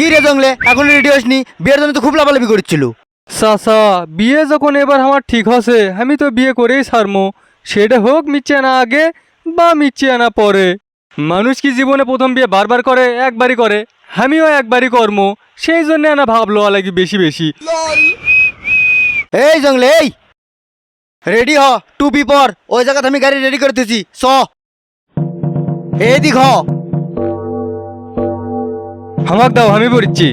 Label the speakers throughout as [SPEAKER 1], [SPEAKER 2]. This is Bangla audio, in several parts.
[SPEAKER 1] কি রে জঙ্গলে? এখন রেডি হসনি। বিয়ের জন্য তো খুব লাফালাফি করছিল।
[SPEAKER 2] চাচা বিয়ে যখন এবার আমার ঠিক হসে আমি তো বিয়ে করেই ছাড়মো সেটা হোক মিচ্ছে আনা আগে বা মিচ্ছে আনা পরে। মানুষ কি জীবনে প্রথম বিয়ে বারবার করে একবারই করে? আমিও একবারই কর্ম। সেই জন্য আনা ভাবলো আলাগি বেশি বেশি।
[SPEAKER 1] এই জঙ্গলে এই! রেডি হ টুপি পর। ওই জায়গাতে আমি গাড়ি রেডি করতেছি স এই দিক
[SPEAKER 2] হামাক দাও আমি পড়ছি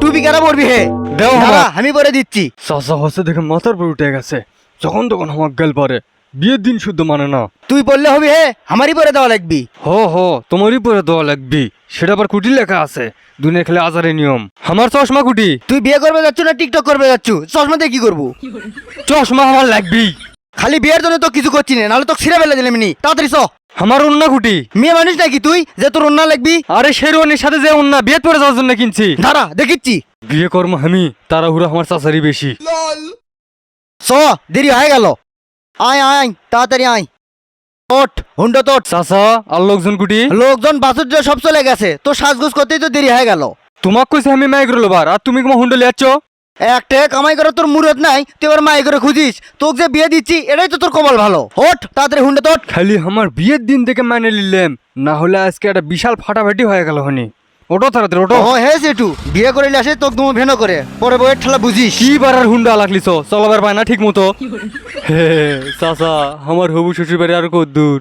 [SPEAKER 1] টুপি কেন পরবি হে?
[SPEAKER 2] দাও
[SPEAKER 1] দাঁড়া,
[SPEAKER 2] হামাক
[SPEAKER 1] আমি পরে দিচ্ছি
[SPEAKER 2] চাচা হচ্ছে দেখে মাথার উপর উঠে গেছে। যখন তখন হামাক গেল পারে। বিয়ের দিন শুদ্ধ মানে না।
[SPEAKER 1] তুই বললে হবি হে আমারই পরে দেওয়া লাগবি।
[SPEAKER 2] হো হো তোমারই পরে দেওয়া লাগবি। সেটা আবার কুটি লেখা আছে। দুনিয়া খেলে আজারে নিয়ম। আমার চশমা কুটি।
[SPEAKER 1] তুই বিয়ে করবে যাচ্ছ না টিকটক করবে যাচ্ছ? চশমা দিয়ে কি করব?
[SPEAKER 2] চশমা আমার লাগবি
[SPEAKER 1] খালি বিয়ের জন্য তো কিছু করছি না নাহলে তো ছিঁড়ে ফেলে দিলাম নি। তাড়াতাড়ি চ।
[SPEAKER 2] আমার অন্য কুটি
[SPEAKER 1] মেয়ে মানুষ নাকি তুই? যে তোর অন্য লাগবি?
[SPEAKER 2] আরে শেরওয়ানির সাথে যে অন্য বিয়ে করে যাওয়ার জন্য কিনছি।
[SPEAKER 1] দাঁড়া দেখিচ্ছি।
[SPEAKER 2] বিয়ে কর্ম আমি তাড়াহুড়ো আমার চাচারই বেশি।
[SPEAKER 1] চ দেরি হয়ে গেল। আয় আয় আয়, তাড়াতাড়ি আয়। ওঠ হুন্ডো তোট
[SPEAKER 2] চাচা আর লোকজন কুটি
[SPEAKER 1] লোকজন বাসুর সব চলে গেছে। তো সাজগোজ করতেই তো দেরি হয়ে গেল।
[SPEAKER 2] তোমাক কইছে আমি মাইক রোলবার আর তুমি তোমার হুন্ডলে
[SPEAKER 1] একটা কামাই করে তোর মুরত নাই তুই এবার মাই করে খুঁজিস। তোকে যে বিয়ে দিচ্ছি এটাই তো তোর কপাল ভালো। ওঠ তাড়াতাড়ি হুন্ডে তোট
[SPEAKER 2] খালি আমার বিয়ের দিন থেকে মানে নিলাম না হলে আজকে একটা বিশাল ফাটাফাটি হয়ে গেল হনি। ওটো তাড়াতাড়ি ওটো
[SPEAKER 1] ও হে সেটু বিয়ে করে আসে তোকে তুমি ভেনো করে। পরে বইয়ের ঠেলা বুঝিস।
[SPEAKER 2] কি বারার হুন্ডা লাগলিছ চলাবার পায় না ঠিক মতো। হে চাচা আমার হবু শ্বশুর বাড়ি আর কত দূর।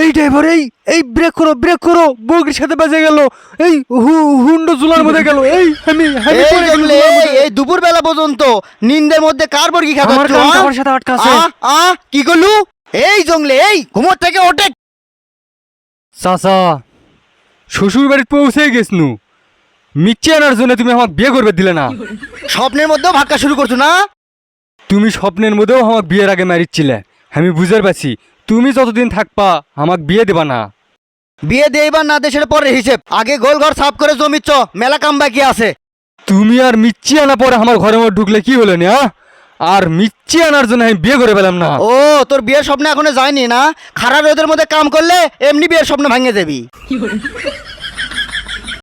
[SPEAKER 2] এই ড্রাইভার এই এই ব্রেক করো ব্রেক করো। বগির সাথে বেজে গেল। এই হুন্ডা জুলার মধ্যে গেল। এই আমি
[SPEAKER 1] এই দুপুর বেলা পর্যন্ত নিন্দের মধ্যে কার বর্গি খাবে?
[SPEAKER 2] আমার সাথে আটকা আছে।
[SPEAKER 1] আ কি করলু? এই জঙ্গলে এই ঘুমোর থেকে ওঠে।
[SPEAKER 2] চাচা শ্বশুর বাড়ি পৌঁছে গেছনু। মিচ্ছি আনার জন্য তুমি আমাকে বিয়ে করবে দিলে না।
[SPEAKER 1] স্বপ্নের মধ্যেও ভাক্কা শুরু করছ না?
[SPEAKER 2] তুমি স্বপ্নের মধ্যেও আমাকে বিয়ের আগে মারিচ্ছিলে। আমি বুঝতে পারছি তুমি যতদিন থাকবা আমাক বিয়ে দেবা না।
[SPEAKER 1] বিয়ে দেইবার না দেশের পরে হিসেব। আগে গোল ঘর সাফ করে জমিচ্ছ মেলা কাম বাকি আছে।
[SPEAKER 2] তুমি আর মিচ্ছি আনা পরে আমার ঘরে মধ্যে ঢুকলে কি হলো না আর মিচ্ছি আনার জন্য আমি বিয়ে করে পেলাম না।
[SPEAKER 1] ও তোর বিয়ের স্বপ্ন এখনও যায়নি না? খারাপ রোদের মধ্যে কাম করলে এমনি বিয়ের স্বপ্ন ভাঙে যাবি।